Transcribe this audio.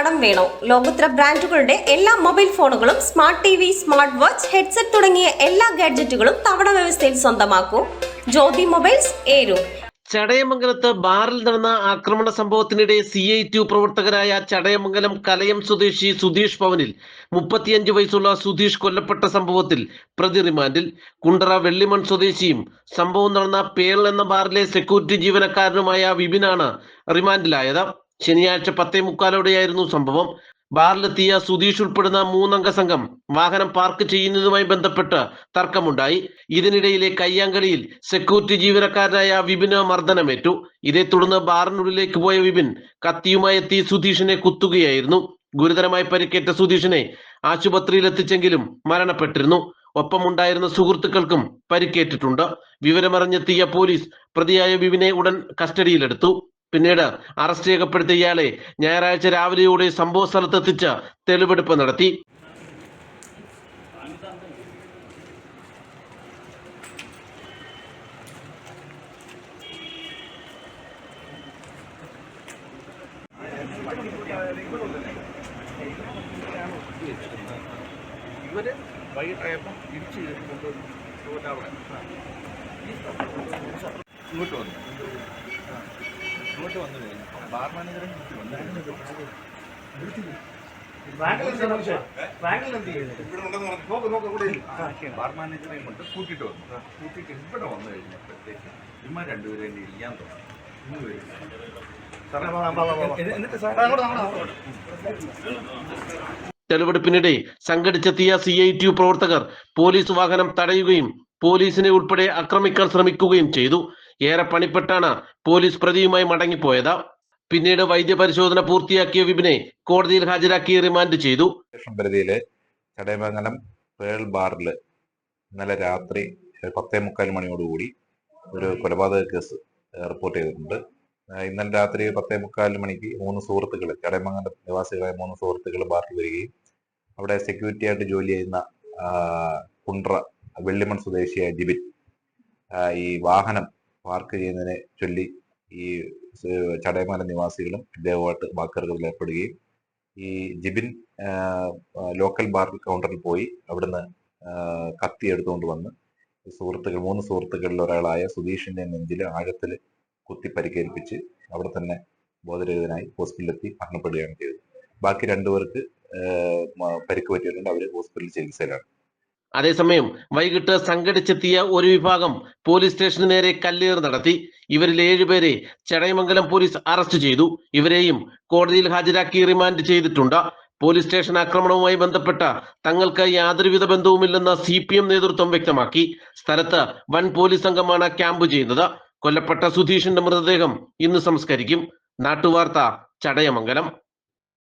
കടം വേണോ? ലോകോത്തര ബ്രാൻഡുകളുടെ എല്ലാ മൊബൈൽ ഫോണുകളും smart T V smart watch headset തുടങ്ങിയ എല്ലാ ഗാഡ്ജറ്റുകളും തവണ വ്യവസ്ഥയിൽ സ്വന്തമാക്കൂ. ജ്യോതി മൊബൈൽസ് ഏരൂർ ചടയമംഗലത്ത് ബാറിൽ നടന്ന ആക്രമണ സംഭവത്തിനിടെ സി ഐ ടി പ്രവർത്തകരായ ചടയമംഗലം കലയം സ്വദേശി സുധീഷ് ഭവനിൽ മുപ്പത്തിയഞ്ച് വയസ്സുള്ള സുധീഷ് കൊല്ലപ്പെട്ട സംഭവത്തിൽ പ്രതി റിമാൻഡിൽ. കുണ്ടറ വെള്ളിമൺ സ്വദേശിയും സംഭവം നടന്ന പേൾ എന്ന ബാറിലെ സെക്യൂരിറ്റി ജീവനക്കാരനുമായ വിപിനാണ് റിമാൻഡിലായത്. ശനിയാഴ്ച പത്തേ മുക്കാലോടെയായിരുന്നു സംഭവം. ബാറിലെത്തിയ സുധീഷ് ഉൾപ്പെടുന്ന മൂന്നംഗ സംഘം വാഹനം പാർക്ക് ചെയ്യുന്നതുമായി ബന്ധപ്പെട്ട് തർക്കമുണ്ടായി. ഇതിനിടയിലെ കയ്യാങ്കളിയിൽ സെക്യൂരിറ്റി ജീവനക്കാരനായ വിപിന് മർദ്ദനമേറ്റു. ഇതേ തുടർന്ന് ബാറിനുള്ളിലേക്ക് പോയ വിപിൻ കത്തിയുമായി എത്തി സുധീഷിനെ കുത്തുകയായിരുന്നു. ഗുരുതരമായി പരിക്കേറ്റ സുധീഷിനെ ആശുപത്രിയിൽ എത്തിച്ചെങ്കിലും മരണപ്പെട്ടിരുന്നു. ഒപ്പമുണ്ടായിരുന്ന സുഹൃത്തുക്കൾക്കും പരിക്കേറ്റിട്ടുണ്ട്. വിവരമറിഞ്ഞെത്തിയ പോലീസ് പ്രതിയായ വിപിനെ ഉടൻ കസ്റ്റഡിയിലെടുത്തു. പിന്നീട് അറസ്റ്റ് ചെയ്യപ്പെടുത്തിയ ഇയാളെ ഞായറാഴ്ച രാവിലെയോടെ സംഭവ സ്ഥലത്തെത്തിച്ച് തെളിവെടുപ്പ് നടത്തി. ഇവർ വൈകിട്ടായപ്പം ഇടിച്ച് കയറിക്കൊണ്ട് അവിടെ. ഇങ്ങോട്ട് വന്നു. ഇങ്ങോട്ട് വന്നു കഴിഞ്ഞു. ബാർ മാനേജറെ ബാർ മാനേജറെയും കൊണ്ട് കൂട്ടിയിട്ട് വന്നു. കൂട്ടിയിട്ട് ഇവിടെ വന്നു കഴിഞ്ഞപ്പോഴത്തേക്ക് ഇമ്മ രണ്ടുപേരെയും ഇരിക്കാൻ തുടങ്ങി. ഇന്ന് വരും. എന്നിട്ട് സാർ തെളിവെടുപ്പിനിടെ സംഘടിച്ചെത്തിയ സി ഐ ടി യു പ്രവർത്തകർ പോലീസ് വാഹനം തടയുകയും പോലീസിനെ ഉൾപ്പെടെ ആക്രമിക്കാൻ ശ്രമിക്കുകയും ചെയ്തു. ഏറെ പണിപ്പെട്ടാണ് പോലീസ് പ്രതിയുമായി മടങ്ങിപ്പോയത്. പിന്നീട് വൈദ്യപരിശോധന പൂർത്തിയാക്കിയ വിപിനെ കോടതിയിൽ ഹാജരാക്കി റിമാൻഡ് ചെയ്തു. പരിധിയിലെ ചടയമംഗലം പേൾ ബാറിൽ ഇന്നലെ രാത്രി പത്തേ മുക്കാൽ മണിയോടുകൂടി ഒരു കൊലപാതക കേസ് റിപ്പോർട്ട് ചെയ്തിട്ടുണ്ട്. ഇന്നലെ രാത്രി പത്തേ മുക്കാൽ മണിക്ക് മൂന്ന് സുഹൃത്തുക്കൾ ചടയമംഗലം നിവാസികളായ മൂന്ന് സുഹൃത്തുക്കൾ ബാറിൽ വരികയും അവിടെ സെക്യൂരിറ്റി ആയിട്ട് ജോലി ചെയ്യുന്ന കുണ്ട്ര വെള്ളിമൺ സ്വദേശിയായ ജിബിൻ ഈ വാഹനം പാർക്ക് ചെയ്യുന്നതിനെ ചൊല്ലി ഈ സ് ചടയമംഗലം നിവാസികളും ഇദ്ദേഹമായിട്ട് വാക്കറുകളിൽ ഏർപ്പെടുകയും ഈ ജിബിൻ ലോക്കൽ ബാർ കൗണ്ടറിൽ പോയി അവിടുന്ന് കത്തി എടുത്തുകൊണ്ട് വന്ന് സുഹൃത്തുക്കൾ മൂന്ന് സുഹൃത്തുക്കളിൽ ഒരാളായ സുധീഷിന്റെ നെഞ്ചിൽ ആഴത്തിൽ കുത്തി പരിക്കേൽപ്പിച്ച് അവിടെ തന്നെ ബോധരഹിതനായി ഹോസ്പിറ്റലിലെത്തി മരണപ്പെടുകയാണ് ചെയ്തത്. ബാക്കി രണ്ടുപേർക്ക് പരിക്ക് പറ്റിയിട്ടുണ്ട്. അവർ ഹോസ്പിറ്റലിൽ ചികിത്സയിലാണ്. അതേസമയം വൈകിട്ട് സംഘടിച്ചെത്തിയ ഒരു വിഭാഗം പോലീസ് സ്റ്റേഷന് നേരെ കല്ലേർ നടത്തി. ഇവരിൽ ഏഴുപേരെ ചടയമംഗലം പോലീസ് അറസ്റ്റ് ചെയ്തു. ഇവരെയും കോടതിയിൽ ഹാജരാക്കി റിമാൻഡ് ചെയ്തിട്ടുണ്ട്. പോലീസ് സ്റ്റേഷൻ ആക്രമണവുമായി ബന്ധപ്പെട്ട തങ്ങൾക്ക് യാതൊരുവിധ ബന്ധവുമില്ലെന്ന് സി പി എം നേതൃത്വം വ്യക്തമാക്കി. സ്ഥലത്ത് വൻ പോലീസ് സംഘമാണ് ക്യാമ്പ് ചെയ്യുന്നത്. കൊല്ലപ്പെട്ട സുധീഷിന്റെ മൃതദേഹം ഇന്ന് സംസ്കരിക്കും. നാട്ടുവാർത്ത ചടയമംഗലം.